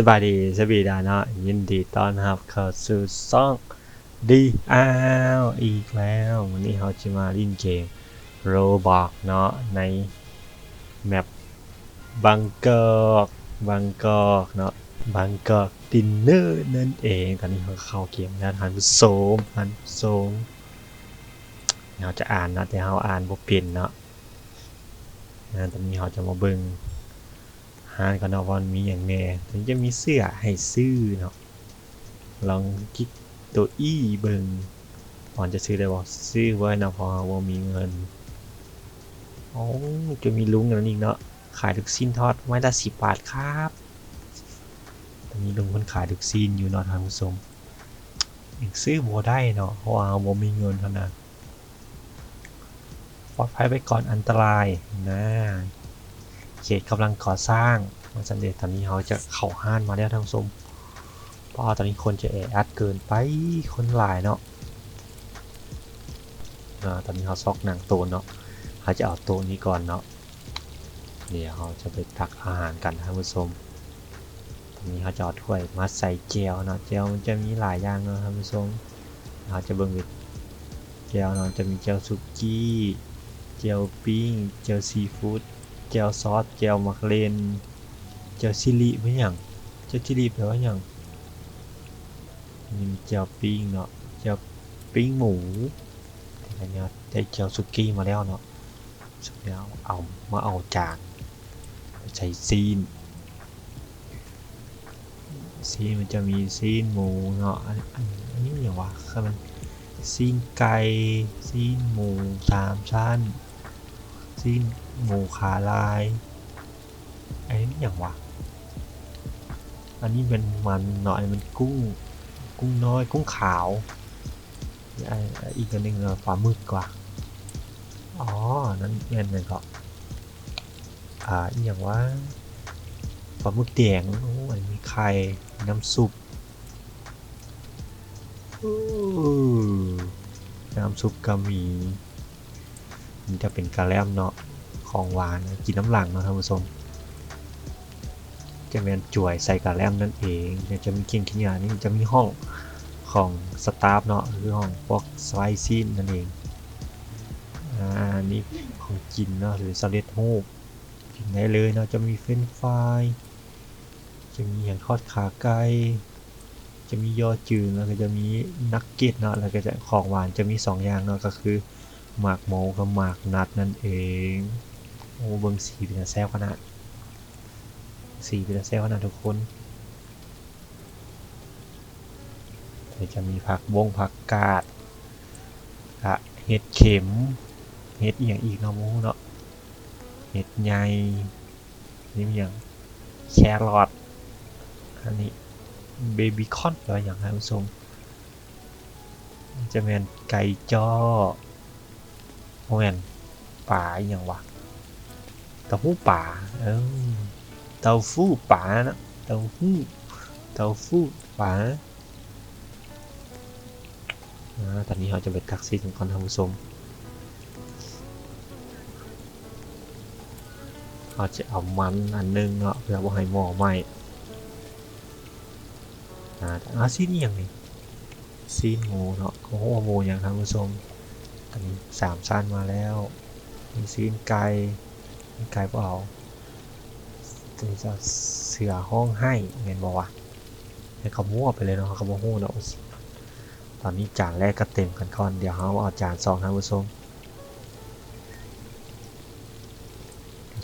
สบายดีสบีดาเนาะยินดีต้อนรับเข้าสู่ซ่องดีอ้าวอีกแล้ว วันนี้เราจะมาเล่นเกมโรบอกเนาะในแมปบังกอกบังกอกเนาะบังกอกดินเนอร์นั่นเองตอนนี้เราเข้าเกมแล้วท่านผู้ชมท่านผู้ชมเราจะอ่านนะแต่เราอ่านบ่เป็นเนาะนะตอนนี้เราจะมาเบิ่ง หากันเนาะว่ามันมีอย่างแน่ถึงจะมีเสื้อให้ซื้อเนาะลองคลิกตัวอีเบิงก่อนจะซื้อได้บ่ซื้อไว้นะพอว่ามีเงินโอ้จะมีลุงกันอีกเนาะขายทุกสิ้นทอดไม้ละสิบบาทครับตอนนี้ลุงคนขายทุกสิ้นอยู่เนาะทางผู้ชมยังซื้อบ่ได้เนาะเพราะว่าบ่มีเงินเท่านั้นปลอดภัยไปก่อนอันตรายนะ เขตกำลังก่อสร้างมันสันเดชตอนนี้เขาจะเข้าห้านมาแล้วท่านผู้ชมเพราะตอนนี้คนจะแออัดเกินไปคนหลายเนาะตอนนี้เขาซอกนังตัวเนาะเขาจะเอาตัวนี้ก่อนเนาะเดี๋ยวเขาจะไปตักอาหารกันท่านผู้ชมตอนนี้เขาจะเอาถ้วยมาใส่เจลเนาะเจลมันจะมีหลายอย่างเนาะท่านผู้ชมเขาจะเบิ่งวิเจลเนาะจะมีเจลสุกี้เจลปิ้งเจลซีฟู้ด แจวซอสแจวมักเลนแจวชิลิไม่อย่างแจวชิลิแปลว่าอย่างนี่มีแจวปิ้งเนาะแจวปิ้งหมูอันนี้ได้แจวสุกี้มาแล้วเนาะสุดแล้วเอามาเอาจานใส่ซีนซีนมันจะมีซีนหมูเนาะอันนี้อย่างวะคือมันซีนไก่ซีนหมูสามชั้นซีน หมูขาลายไอ้นี่อย่างวะ อันนี้เป็นมันหน่อยมันกุ้ง กุ้งน้อย กุ้งขาวไอ้อีกอันหนึ่งปลามึกกว่า อ๋อ นั่นเงินเลยก็อ่าอีกอย่างว่าปลาหมึกแดงโอ้อันนี้มีไข่ น้ำซุปน้ำซุปก็มีมันจะเป็นกาแลมเนาะ ของหวานกินน้ำหลังเนาะท่านผู้ชมจะเป็นจ่วยใส่กาแลมนั่นเองจะมีเคียงขี้ยานี่จะมีห้องของสตาฟเนาะคือห้องพวกสไลซีนนั่นเองอ่านี่ของกินเนาะหรือสเลดฮูปกินได้เลยเนาะจะมีเฟรนฟรายจะมีอย่างทอดขาไก่จะมียอจืดแล้วก็จะมีนักเก็ตเนาะแล้วก็จะของหวานจะมีสองอย่างเนาะก็คือหมากโมกับหมากนัดนั่นเอง โอ้เบิ้งสีเป็นแซ่บขนาดสีเป็นแซ่บขนาดทุกคนเดี๋ยวจะมีผักบงผักกาดกะเห็ดเข็ม เห็ดอย่างอีกเนาะมูเนาะ เห็ดใหญ่นี่มีอย่างแครอท อันนี้เบบี้คอนหรืออย่างไรผู้ชมจะเป็นไก่จ้อโมเมนป่าอย่างวะ เต้าหู้ป่าเออเต้าฟู้ป่านะเต้าหู้เต้าฟู้ป่าตอนนี้เราจะไปตักซีกันก่อนท่านผู้ชมเราจะเอามันอันนึงเนาะเพื่อว่าให้หมอไหมอ่าอาซีนี่อย่างนี้ซีนหมูเนาะโอ้โหหมูอย่างท่านผู้ชมอันนี้สามชั้นมาแล้วมีซีนไก่ มีไก่เปล่าตัวจะเสือห้องให้เงินบอกว่าให้เขามั่วไปเลยเนาะเขาบอกหู้เนาะตอนนี้จานแรกก็เต็มกันก่อน เดี๋ยวเขาเอาจานสองท่านผู้ชม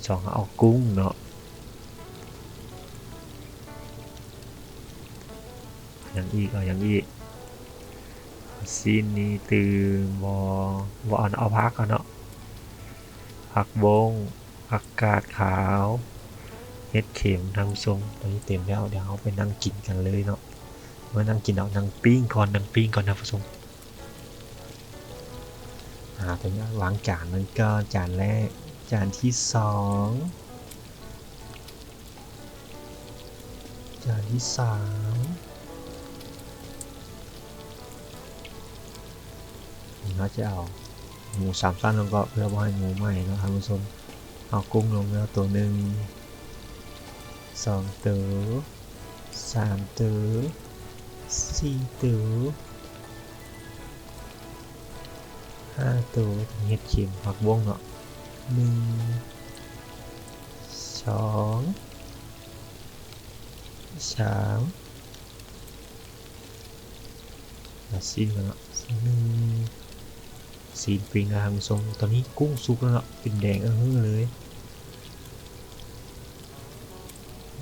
สองเอากุ้งเนาะอย่างอีกเอาอย่างอีกซีนนี้ตื่นบอบออนเอาพักก่อนเนาะผักบง ผักกาดขาวเห็ดเข็มทำทรงตอนนี้เต็มแล้วเดี๋ยวเอาไปนั่งกินกันเลยเนาะเมื่อนั่งกินเอานั่งปิ้งก่อนนั่งปิ้งก่อนนะผู้ชมอ่าตอนนี้วางจานนั้นก็จานแรกจานที่สองจานที่สาม nó จะเอาหมูสามสั้นแล้วก็เพื่อว่าให้หมูใหม่เนาะท่านผู้ชม เอากุ้งลงแล้วตัวหนึ่งสองตัวสามตัวสี่ตัวห้าตัวเห็ดเข็มผักบวงเนาะหนึ่งสองสามอะสี่แล้วเนาะหนึ่งสีปริงนะครับคุณผู้มตอนนี้กุ้งสุกแล้วเนาะเป็นแดงเออเลย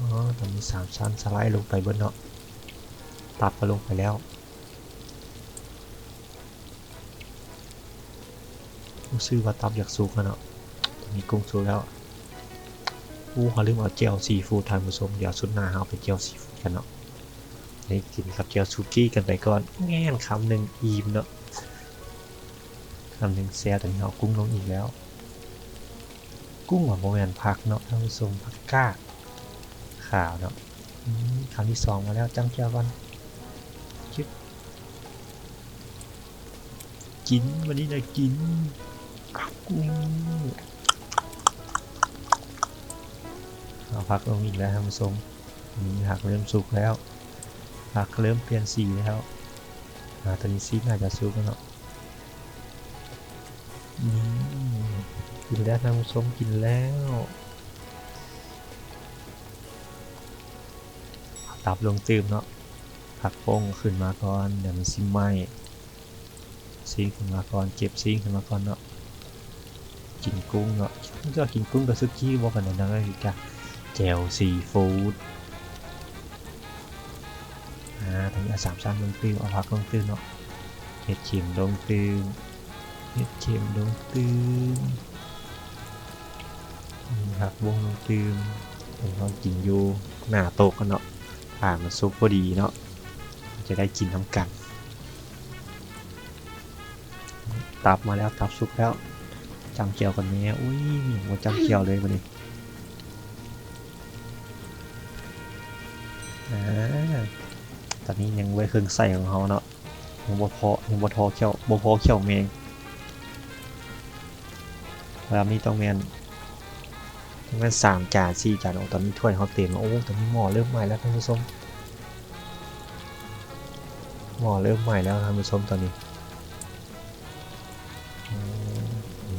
อ๋อตอนนี้สามชั้นสไลด์ลงไปบนเนาะตัดก็ลงไปแล้วรู้สึกว่าตับอยากสุกแล้วเนาะตอนนี้กุ้งสุกแล้วอู้เขาลืมเอาเจลซีฟู้ดทานผู้ชมเดี๋ยวสุดหน้าเราไปเจลซีฟู้ดกันเนาะนี่กินกับเจลซูกี้กันไปก่อนแง่นคำหนึ่งอีมเนาะคำหนึ่งแซ่ตอนนี้เอากุ้งลงอีกแล้ว กุ้งหวาโมแมนผักเนาะท่านผู้ชมผักก้า ขาวเนาะอืมคำที่สองมาแล้วจังเจ้ากันชิบกินวันนี้นะกินอืมเอาผักลงอีกแล้วท่านผู้ชมนี่ผักเริ่มสุกแล้วผักเริ่มเปลี่ยนสีแล้วอ่าตอนนี้ซีน่าจะสุกแล้วเนาะนี่กินแล้วท่านผู้ชมกินแล้ว ตับลงตืมเนาะผักโป้งขึ้นมาก่อนเดี๋ยวมันซิไหมซิงขึ้นมาก่อนเก็บซิงขึ้นมาก่อนเนาะกินกุ้งเนาะก็กินกุ้งกับซุกี้บอกกันนะนะพี่กะแจวซีฟู้ดอ่าตอนนี้เอาสามชั้นลงตืมเอาผักลงตืมเนาะเห็ดเข็มลงตืมเห็ดเข็มลงตืมผักบวงลงตืมผมก็กินอยู่หน้าโต๊ะกันเนาะ ผ่านมันซุปพอดีเนาะจะได้กินน้ำกัน ตับมาแล้วตับซุปแล้วจำเจียวกันไหมอุ้ยหัวจำเจียวเลยวันนี้ตอนนี้ยังไว้เครื่องใส่ของเขาเนาะยังบ่พอยังบ่ทอเขียวบ่พอเขียวเมงแล้วนี้ต้องแมนต้อง มนสามจานสี่จานโอ้ตอนนี้ถ้วยเขาเต็มโอ้ตอนนี้หม้อเริ่มใหม่แล้วท่านผู้ชมหม้อเริ่มใหม่แล้วท่านผู้ชมตอนนี้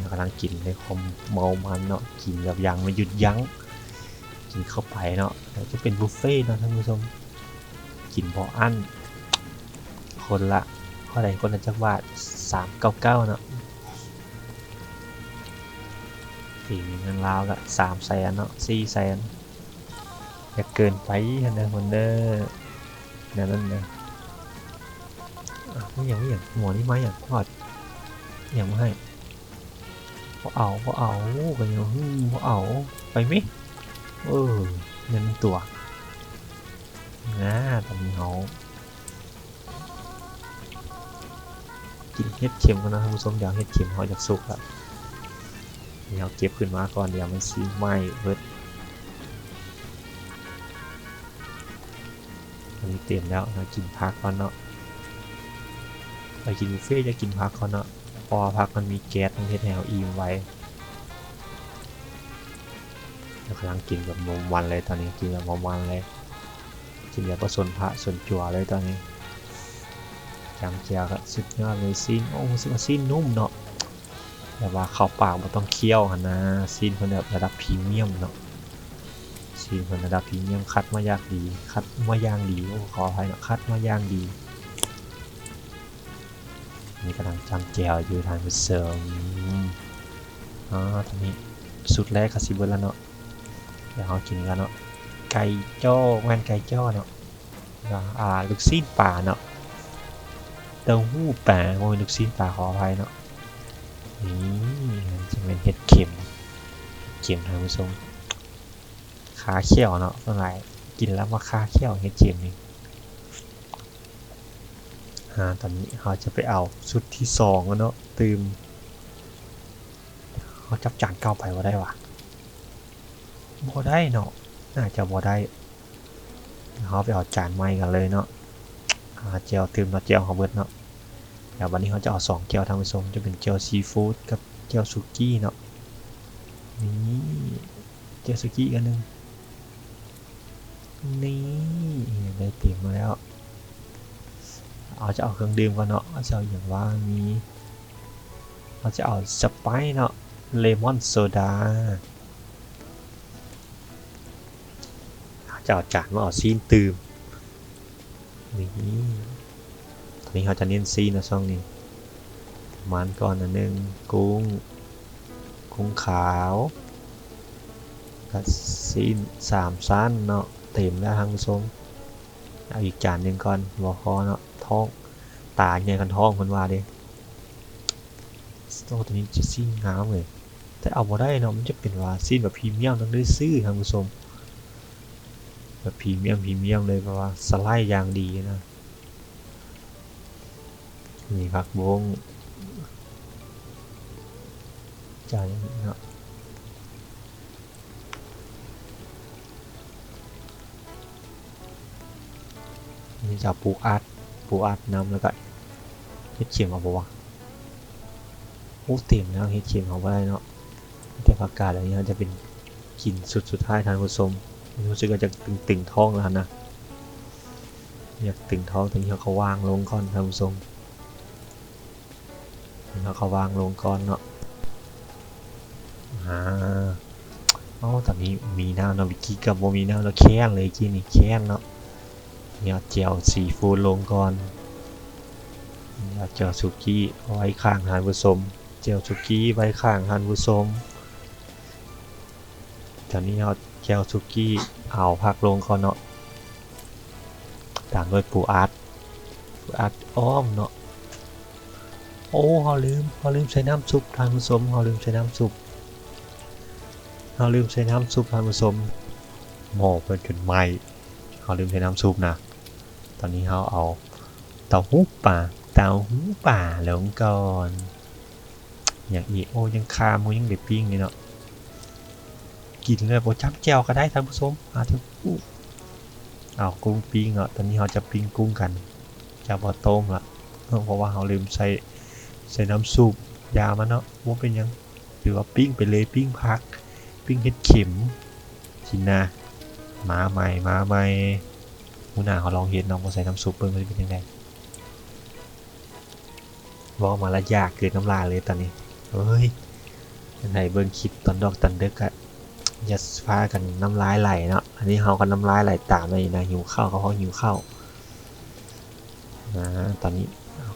กำลังกินในความเมามันเนาะกินแบบยังไม่หยุดยั้งกินเข้าไปเนาะเดี๋ยวจะเป็นบุฟเฟ่ต์เนาะท่านผู้ชมกินพออั้นคนละเท่าไหร่คนละจักบาทสามเก้าเก้าเนาะ สี่เงินลาวละสามแสนเนาะสี่แสนอย่าเกินไปนะคนเด้อนั่นนั่นนะอะไม่อย่างไม่อย่างหัวนี่ไหมอย่างทอดอย่างไม่ให้พอเอาพอเอากันอย่างพอเอาไปไหมเออเงินตัวนะตอนนี้เขากินเห็ดเข็มกันนะท่านผู้ชมเดี๋ยวเห็ดเข็มเขาจะสุกแล้ว เดี๋ยวเก็บขึ้นมาก่อนเดี๋ยวมันซีไหมเบิดอันนี้เต็มแล้วเรากินพักก่อนเนาะไปกินบุฟเฟ่จะกินพักเขาเนาะเพอพักมันมีแก๊สมันเทแนวอีมไว้แล้วกำลังกินแบบมมวันเลยตอนนี้กินแบบมมวันเลยกินแบบผสมพระสนจั่วเลยตอนนี้จำเจียวก็สุดยอดเลยซีนโอ้สึกว่าซีนนุ่มเนาะ แต่ว่าเข้าปากมันต้องเคี่ยวหันนะซีนคนแบบระดับพรีเมียมเนาะซีนคนระดับพรีเมียมคัดมายากดีคัดมาย่างดีโอ้ขออภัยนะคัดมาย่างดีนี่กำลังจำแจวอยู่ทางไปเสริมอ๋อตอนนี้สุดแรกคาสิเบิร์แล้วเนาะเดี๋ยวเรากินกันเนาะไก่จ้อแม่นไก่จ้อเนาะอ่าลูกซีนป่าเนาะเต้าหู้ป่าโมยลูกซีนป่าขออภัยเนาะ นี่จะเป็นเห็ดเข็มเข็มทางผู้ชมขาเขี้ยวเนาะเมื่อไรกินแล้วมาขาเขี้ยวเห็ดเข็มนี่อ่าตอนนี้เขาจะไปเอาชุดที่สองแล้วเนาะตืมเขาจับจานเก้าไปว่าได้วะบ่ได้เนาะน่าจะบ่ได้เขาไปเอาจานใหม่กันเลยเนาะอ่าเจลตืมเนาะเจลของเบิร์ดเนาะ เดี๋ยววันนี้เขาจะเอาสองเจลทางผสมจะเป็นเจลซีฟู้ดกับเจลสุกี้เนาะนี่เจลสุกี้กันหนึ่งนี่ได้เตรียมมาแล้วเอาจะเอาเครื่องดื่มก่อนเนาะเอาจะเอาอย่างว่ามีเราจะเอาสไปซ์เนาะเลมอนโซดาจะเอาจานมาเอาซีนตื่มนี่ นี้เขาจะเน้นซีนนะช่องนี้มันก่อนอันหนึ่งกุ้ง กุ้งขาวก็ซีนสามสั้นเนาะเต็มแล้วทางผู้ชมเอาอีกจานหนึ่งก่อนหัวคอเนาะท้องตาใหญ่กันท้องคนว่าเด้โอ้ตัวนี้จะซีนงามเลยแต่เอาบ่ได้เนาะมันจะเป็นว่าซีนแบบพรีเมียมต้องได้ซื้อทางผู้ชมแบบพรีเมียมพรีเมียมเลยเพราะว่าสไลด์อย่างดีนะ นี่ผักบงจานเนาะนี่จะปูอัดปูอัดน้ำแล้วก็เฮ็ดเข็มเอาบ่วะโอ้เต็มแล้วเฮ็ดเข็มเอาได้เนาะแต่ผักกาดอะไรเงี้ยจะเป็นกลิ่นสุดสุดท้ายทานผู้ชมรู้สึกว่าจะตึงตึงๆท้องแล้วนะอยากตึงท้องตรงนี้เขาวางลงก่อนทานผู้ชม แล้วเขาวางลงก่อนเนาะอ่าอ๋อตอนนี้มีน้ำเนาะวิกกี้กับโมมีน้ำแล้วแค้นเลยกินนี่แค้นเนาะเนี่ยเจียวซีฟู้ดลงก่อนเนี่ยเจียวสุกี้เอาไว้ข้างทานผู้ชมเจียวสุกี้ไว้ข้างทานผู้ชมตอนนี้เอาเจียวสุกี้เอาพักลงก่อนเนาะตามด้วยปูอัดปูอัดอ้อมเนาะ โอ้เขาลืมเขาลืมใช้น้ำซุปทานผสมเขาลืมใช้น้ำซุปเขาลืมใช้น้ำซุปทานผสมหม้อเป็นจนไหม้เขาลืมใช้น้ำซุปนะ ตอนนี้เขาเอาเต้าหู้ป่าเต้าหู้ป่าลงก่อน อย่างอีโอยังคาหมูยังเด็ดปิ้งนี่เนาะกินเลยโบจับแจวก็ได้ท่านผู้ชมอาทุกอู้เอากุ้งปิ้งเนาะตอนนี้เราจะปิ้งกุ้งกันจะบอต้มละเพราะว่าเราลืมใส่ ใส่น้ำซุปยามันเนาะว่าเป็นยังหรือว่าปิ้งไปเลยปิ้งพัก ปิ้งเห็ดเข็มชินนะมาใหม่มาใหม่มูนาเขาลองเห็ดน้องมาใส่น้ำซุปเบิ่งมันเป็นยังไงบอกมาละยากเกินน้ำลายเลยตอนนี้เฮ้ยไหนเบิ่งคลิปตอนดอกตันเด็กอะอย่าพากันน้ำลายไหลเนาะอันนี้เขากันน้ำลายไหลตามเลยนะหิวข้าวเขาเขาหิวข้าวนะตอนนี้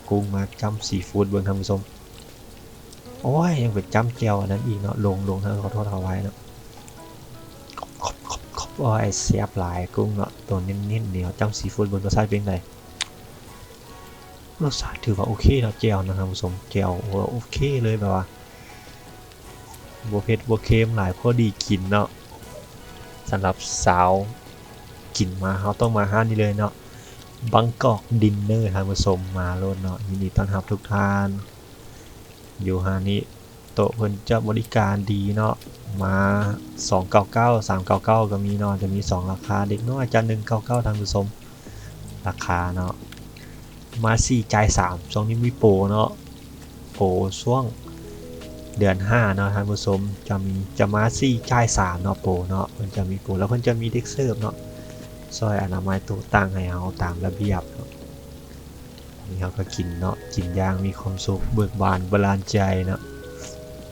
กุ้งมาจ้ำซีฟู้ดเบิ้งทานผู้ชมโอ้ยยังเป็นจ้ำแจวอันนั้นอีกเนาะลงลงท่านขอโทษเอาไว้เนาะขบขบขบขบโอ้ยเสียบหลายกุ้งเนาะตัวเน้นๆเดียวจ้ำซีฟู้ดบนรสชาติเป็นไงรสชาติถือว่าโอเคเนาะแจวนะท่านผู้ชมแจวโอ้โอเคเลยแบบว่าบัวเผ็ดบัวเค็มหลายพอดีกินเนาะสำหรับสาวกินมาเขาต้องมาห้านนี่เลยเนาะ บังกอกดินเนอร์ทานผู้ชมมาโลดเนาะยินดีต้อนรับทุกท่านอยู่ฮานี้โตเพิ่นจะบริการดีเนาะมา 299 399 ก็มีเนาะจะมี 2 ราคาเด็กน้อยจะ199 ทานผู้ชมราคาเนาะมา 4 จ่าย 3 ช่วงนี้มีโปรเนาะโปรช่วงเดือน5เนาะท่านผู้ชมจะมีจะมา4จ่าย3เนาะโปรเนาะมันจะมีโปรแล้วเพิ่นจะมีเด็กเสิร์ฟเนาะ ซอยอนามัยตัวตั้งให้เอาตามระเบียบเนาะนี่เขาก็กินเนาะกินย่างมีความสุขเบิกบานบรานใจเนาะ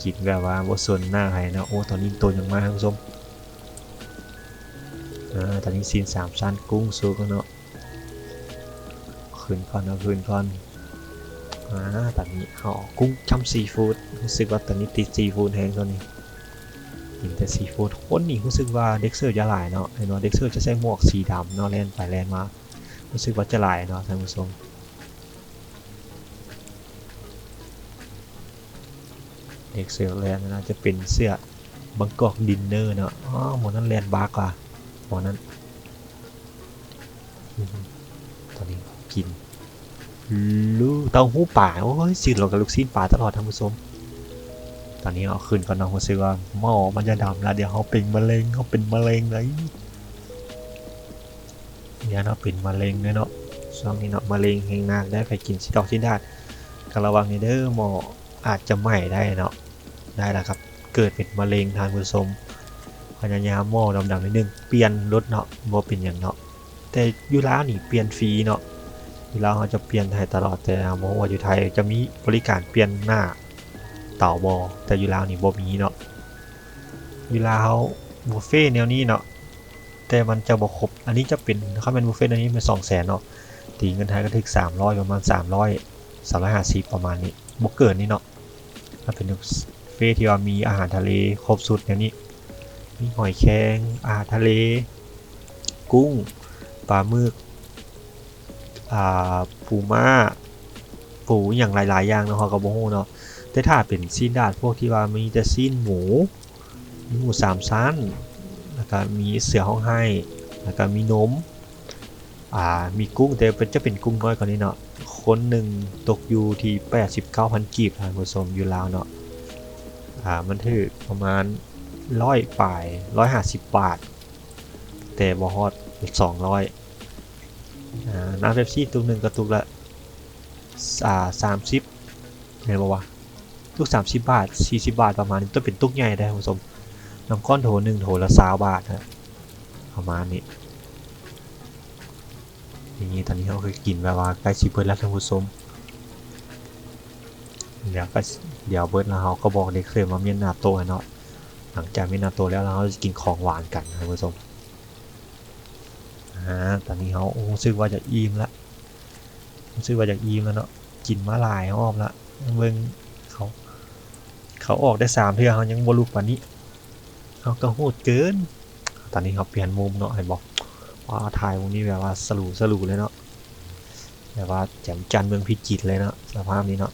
กินแบบว่าบ่ส่วนหน้าให้เนาะโอ้ตอนนี้ตัวยังมาทั้งส้มอ่าตอนนี้ซีนสามชั้นกุ้งสุกเนาะคืนก่อนเอาคืนก่อนอ่าตอนนี้เขาเอากุ้งจำซีฟู้ดรู้สึกว่าตอนนี้ติดซีฟู้ดแห้งตอนนี้ กินแต่ซีฟู้ดคนนี่รู้สึกว่าเด็กเซอร์จะหลายเนาะเห็นว่าเด็กเซอร์จะใส่หมวกสีดำเนาะแลนไปแลนมารู้สึกว่าจะหลายเนาะท่านผู้ชมเด็กเซอร์แลนนะจะเป็นเสื้อบางกอกดินเนอร์เนาะอ๋อหมอนั้นแลนบาร์กว่ะหมอนั้นตอนนี้กินลูเต้าหู้ป่าโอ้ยสื่อเรากับลูกซีนป่าตลอดท่านผู้ชม ตอนนี้เอาคืนก่อนเนาะรู้สึกว่าหม้อมันจะดำแล้วเดี๋ยวเขาเป็นมะเร็งเขาเป็นมะเร็งเลยเนี่ยเนาะเป็นมะเร็งเลยเนาะช่วงนี้เนาะมะเร็งเฮงนากได้ไปกินชิดอกชิดาดก็ระวังในเด้อหมออาจจะไหม้ได้เนาะได้แล้วครับ เกิดเป็นมะเร็งทานผู้ชมพยายามหม้อดำๆนิดนึงเปลี่ยนรถเนาะบ่เป็นอย่างเนาะแต่อยู่ลาวนี่เปลี่ยนฟรีเนาะยู่ลาเขาจะเปลี่ยนให้ตลอดแต่โมว่าอยู่ไทยจะมีบริการเปลี่ยนหน้า ต่าบอแต่อยู่ลาวนี่บ่มีเนาะอยู่ลาวบุฟเฟ่แนวนี้เนาะแต่มันจะบ่ครบอันนี้จะเป็นถ้าเป็นบุฟเฟ่ตอันนี้เป็นสองแสนเนาะตีเงินไทยก็ถึง300ประมาณ300 350ประมาณนี้บ่เกินนี่เนาะถ้าเป็นบุฟเฟ่ที่ว่ามีอาหารทะเลครบสุดแนวนี้มีหอยแครงอาหารทะเล กุ้งปลาหมึกอ่าปูม้าปูอย่างหลายๆอย่างเนาะเขาก็บ่ฮู้เนาะ แต่ถ้าเป็นซีนดาดพวกที่ว่ามีแต่ซีนหมูมหมูสามชั้นแล้วก็มีเสือห้องให้แล้วก็มีนมอ่ามีกุ้งแต่เป็นจะเป็นกุ้งน้อยกว่านี้เนาะคนหนึ่งตกอยู่ที่89,000กีบท่านผู้ชมอยู่ลาวเนาะอ่ามันถือประมาณร้อยปลายร้อยห้าสิบบาท แต่บ่ฮอดสองร้อยอ่าน้ำเป๊ปซี่ตุกหนึ่งกระตุกละอ่าสามสิบเห็นบ่วะ ตุกสามสิบบาทสี่สิบบาทประมาณนี้ต้องเป็นตุ๊กใหญ่ได้ท่านผู้ชมน้ำก้อนโถหนึ่งโถละสาบาทฮะประมาณนี้อย่างนี้ตอนนี้เขาเคยกินแบบว่าใกล้ชิเบิร์ดแล้วท่านผู้ชมเดี๋ยวก็เดี๋ยวเบิร์ดแล้วเขาก็บอกเด็กเคยมาเมียนนาโตะเนาะหลังจากมินาโตแล้วเราจะกินของหวานกันนะท่านผู้ชมอ่าตอนนี้เขาโอ้รู้สึกว่าจะอิ่มละรู้สึกว่าจะอิ่มแล้วเนาะกินมาหลายรอบละเบิ่ง เขาออกได้สามเทื่อเขายังบลุกปานี้เขาก็โหดเกิน ตอนนี้เขาเปลี่ยนมุมเนาะให้บอกว่าถ่ายมุมนี้แบบว่าสลูสลูเลยเนาะแบบว่าแจ่มจันทร์เมืองพิจิตรเลยเนาะสภาพนี้เนาะ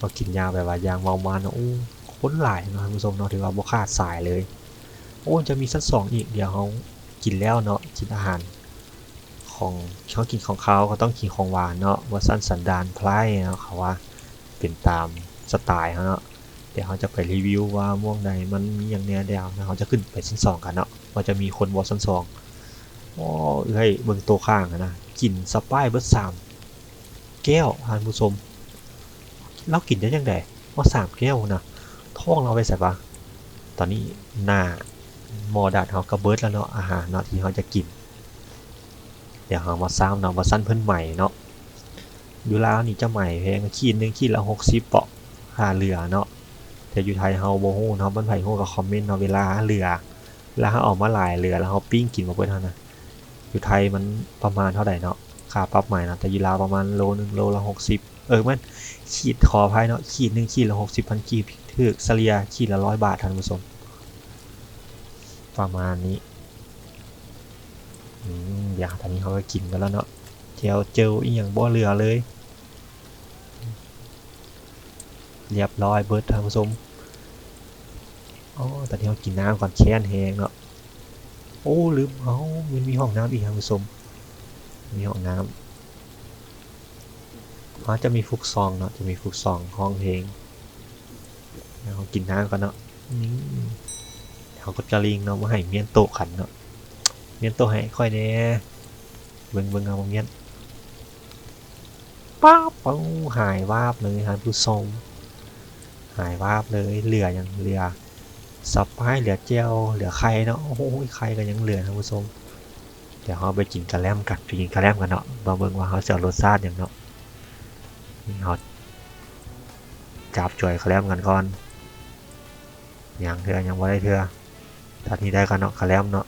ก็กินยาแบบว่ายางเมามันโอ้ค้นหลายนะท่านผู้ชมเนาะถือว่าบ่ขาดสายเลย โอ้จะมีสักสองอีกเดี๋ยวเขากินแล้วเนาะกินอาหาร ของเขากินของเขาก็ต้องกินของหวานเนาะว่าสั้นสันดานไพร่เนาะเขาว่า เป็นตามสไตล์เขาเนาะเดี๋ยวเขาจะไปรีวิวว่าม่วงใดมันมีอย่างเนี้ยเดียวนะเขาจะขึ้นไปชั้นสองกันเนาะว่าจะมีคนวอชั้นสองโอ้เอ้ยเบิ่งโตวข้างนะกินสปายเบิร์ดสามแก้วทานผู้ชมเรากินได้ยังไงว่าสามแก้วนะท้องเราไปใส่ปะตอนนี้หน้ามอดัดเขากระเบิดแล้วเนาะอาหารเนาะที่เขาจะกิน เดี๋ยวเขามาซ้ำเนาะมาสั้นเพิ่นใหม่เนาะ อยู่ลาวนี่จะใหม่แพงขีดหนึ่งขีดละหกสิบเปาะค่าเรือเนาะแต่อยู่ไทยเฮาโบฮูเนาะมันไผ่ฮูกับคอมเมนต์เนาะเวลาเรือเวลาเขาออกมาหลายเรือแล้วเขาปิ้งกินมาเพื่อนเานะอยู่ไทยมันประมาณเท่าไหร่เนาะค่าปรับใหม่นะแต่อยู่ลาวประมาณโลนึงโลละหกสิบเออมันขีดขอภัยเนาะขีดหนึ่งขีดละหกสิบพันกีบถือเสลียขีดละร้อยบาทท่านผู้ชมประมาณนี้ อืม อย่าตอนนี้เขาก็กินกันแล้วเนาะ เจียวเจลอีหยังบ่เหลือเลย เรียบร้อยเบิร์ดทานผู้ชมอ๋อตอนนี้เขากินน้ำก่อนแช่นแห้งเนาะโอ้ลืมเอามันมีห้องน้ำอีกทานผู้ชมมีห้องน้ำอ๋อจะมีฟุกซองเนาะจะมีฟุกซองห้องเพลงแล้วเขากินน้ำกันเนาะนี่เขาก็จะลิงเนาะมาให้เมียนโตขันเนาะเมียนโตให้ค่อยแน่เบิ่งเบิ่งเอาเมียน ป้าบเอ้าหายวาบเลยท่านผู้ชมหายวาบเลยเหลืออย่างเหลือสับไม้เหลือเจียวเหลือไข่เนาะโอ้โหไข่ก็ยังเหลือท่านผู้ชมเดี๋ยวเขาไปกินกระแลมกันไปกินกระแลมกันเนาะมาเบิ่งว่าเขาจะเอารสชาติอย่างเนาะเราจับจ่อยเขาแลมกันก่อนยังเถื่อยังบ่ได้เถื่อตอนนี้ได้กันเนาะเขาแลมเนาะ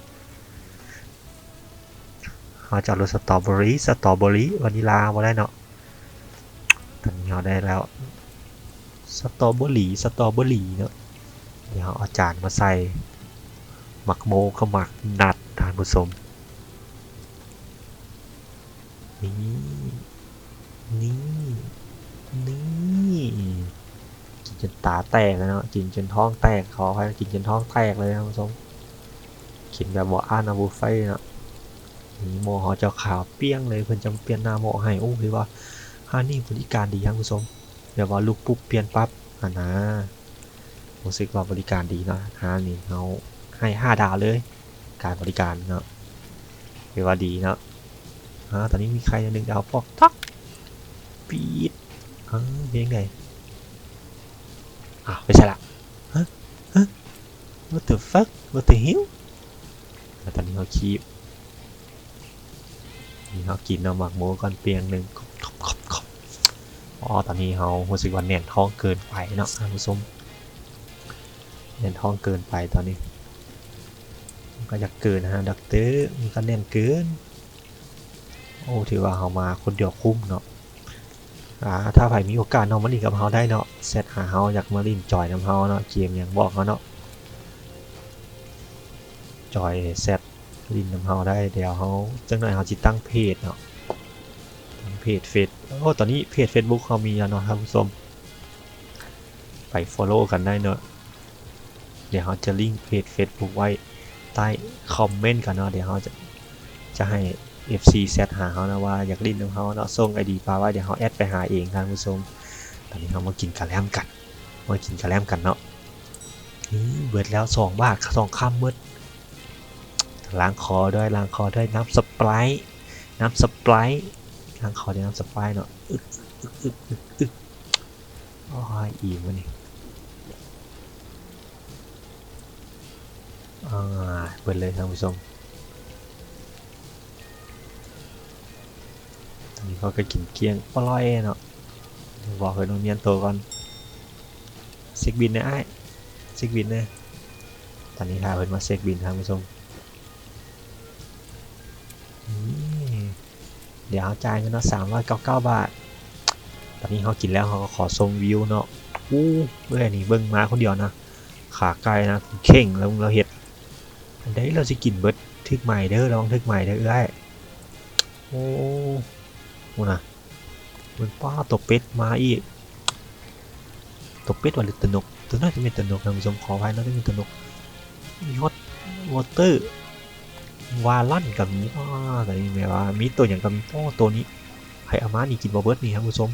เขาจะรสสตรอเบอรี่สตรอเบอรี่วานิลาบ่ได้เนาะ ตอนนี้เราได้แล้วสตรอเบอรี่สตรอเบอรี่เนาะเดี๋ยวเอาจานมาใส่ หมักโมขมักนัดทานผู้ชมนี่นี่นี่กินจนตาแตกเลยเนาะกินจนท้องแตกขอให้กินจนท้องแตกเลยนะผู้ชมกินแบบว่าอ่านาบุฟเฟ่เนาะนี่โมหอเจ้าขาวเปี้ยงเลยเพิ่นจำเปลี่ยนหน้าโมให้โอ้คือว่า ฮานี่บริการดีครับคุณผู้ชมแบบว่าลุกปุ๊บเปลี่ยนปั๊บอะนะรู้สึกว่าบริการดีเนาะฮานี่เขาให้ห้าดาวเลย การบริการเนาะคือว่าดีเนาะอ่าตอนนี้มีใครหนึ่งดาวปอกทักปีดเฮ้ยเพลงไหนอ้าวไม่ใช่ละฮะฮะ what the fuck what the hell แล้วตอนนี้เขาคีบนี่เขากินเอาหมักหมูก่อนเปียงหนึ่งครบครบครบครบ อ๋อตอนนี้เขารู้สึกว่าแน่นท้องเกินไปเนาะท่านผู้ชมแน่นท้องเกินไปตอนนี้ก็อยากเกินนะฮะดักเตอร์มันก็แน่นเกินโอ้ถือว่าเขามาคนเดียวคุ้มเนาะอ่าถ้าใครมีโอกาสเนาะมาลินกับเขาได้เนาะเซตหาเขาอยากมาลินจอยน้ำเขาเนาะเกมอย่างบอกเขาเนาะจอยเซตลินน้ำเขาได้เดี๋ยวเขาจังหน่อยเขาจิตั้งเพจเนาะ เพจเฟซโอ้ตอนนี้เพจ Facebook เขามีแล้วเนาะท่านผู้ชมไป follow กันได้เนาะเดี๋ยวเขาจะลิงก์เพจ Facebook ไว้ใต้คอมเมนต์กันเนาะเดี๋ยวเขาจะจะให้ FC แซดหาเขานะว่าอยากลิ้นของเขาเนาะส่งไอดีปาไว้เดี๋ยวเขาแอดไปหาเองท่านผู้ชมตอนนี้เขามากินกระแลมกันมากินกระแลมกันเนาะนี่เบิดแล้วสองบาทสองข้ามมืดล้างคอด้วยล้างคอด้วยน้ำสปร์น้ำสปร์ล้างคอด้วยน้ำสปร์เนาะอึกอึกอึกอึกอึกโอ้ยอิ่มวะนี่อ่าเบิดเลยท่านผู้ชมตอนนี้เขาก็กินเกี้ยงปล่อยเนาะบอกให้น้องเมียนโตก่อนเซ็กบินนะไอ้เซ็กบินนะตอนนี้พาเพิ่นมาเซ็กบินท่านผู้ชม ดี๋ยวเอาจ่ายเงินเนาะสามร้อยเก้าเก้าบาท ตอนนี้เขากินแล้วเขาก็ขอชมวิวเนาะอู้เมื่อนี่เบิ่งมาคนเดียวนะ ขาไกลนะเข่งแล้วเราเห็ดอันใดเราจะกินเบิดทึกใหม่เด้อลองทึกใหม่เด้อเอ้ยโอ้โอ้นะมันป้าตกเป็ดมาอีกตกเป็ดวันหรือตนกตัวน่าจะเป็นตนกทานผู้ชมขอไว้น่าจะเป็นตนกยอดวอเตอร์ วาลันกับมีอ้าแต่นี่แม่ว่ามีตัวอย่างกับมีโอ้ตัวนี้ไข่อามานี่กินบอเบิร์ดนี่ท่านผู้ชม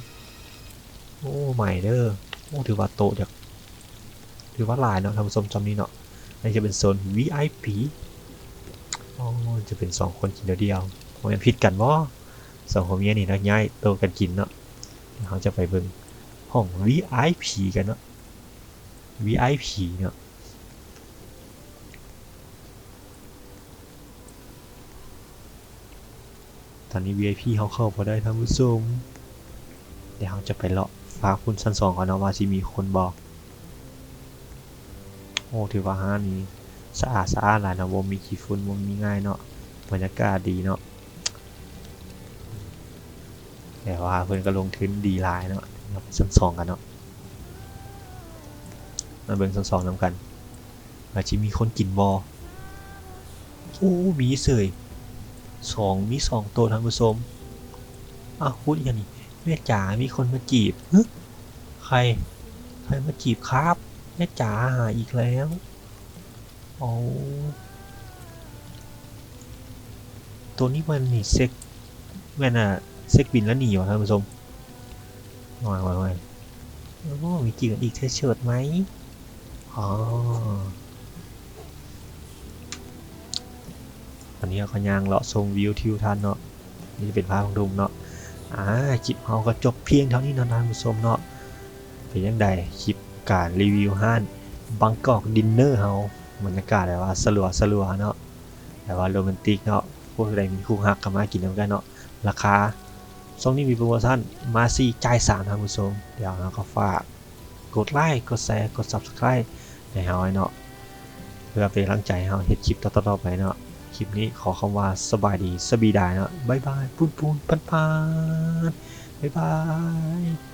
โอ้ใหม่เด้อโอ้ถือว่าโตจากถือว่าหลายเนาะท่านผู้ชมจำนี้เนาะนี่จะเป็นโซน VIP โอ้จะเป็นสองคนกินเดียวเดียวมันผิดกันว่าสองคนเมียนี่เนาะย้ายโตกันกินเนาะเดี๋ยวเขาจะไปเบิ่งห้อง VIP กันเนาะ VIP เนาะ ตอนนี้ VIP เขาเข้าพอได้ท่านผู้ชมเดี๋ยวเขาจะไปเลาะฟ้าคุณชั้นสองก่อนเนาะว่าสิมีคนบอก โอ้ถือว่าห้านี้สะอาดสะอาดหลายเนาะวมีขี้ฝุ่นวมีง่ายเนาะบรรยากาศดีเนาะแต่ว่าเพื่อนก็ลงทุนดีหลายเนาะเราไปชั้นสองกันเนาะมาเบิ่งชั้นสองนำกันอาจจะมีคนกินบอโอ้มีเสย สองมีสองตัวท่านผู้ชมอ้าวพูดอย่างนี้แม่จ๋ามีคนมาจีบฮึใคร ใครมาจีบครับแม่จ๋าหาอีกแล้วโอ้ตัวนี้มันนี่เซ็กแม่น่ะเซ็กบินแล้วหนีวะท่านผู้ชมหน่อยหน่อยหน่อยแล้วก็มีจีบกันอีกเชิดไหมอ๋อ วันนี้ก็ย่างเลาะชมวิวทิวทัศน์เนาะนี่จะเป็นภาพของดุมเนาะอ่าคลิปเราก็จบเพียงเท่านี้เนาะท่านผู้ชมเนาะเป็นยังไงคลิปการรีวิวห้านบางกอกดินเนอร์เฮาบรรยากาศแบบว่าสลัวสลัวเนาะแบบว่าโรแมนติกเนาะพวกใดมีคู่ฮักก็มากินน้ำกันเนาะราคาช่วงนี้มีโปรโมชั่นมาซีจ่ายสามท่านผู้ชมเดี๋ยวเราก็ฝากกดไลค์กดแชร์กด subscribe ให้เราไว้เนาะเพื่อเป็นกำลังใจให้เราเฮ็ดคลิปต่อๆไปเนาะ ลิปนี้ขอคำว่าสบายดีสบีดายนะบายบายปูนปูนปันปันบายบาย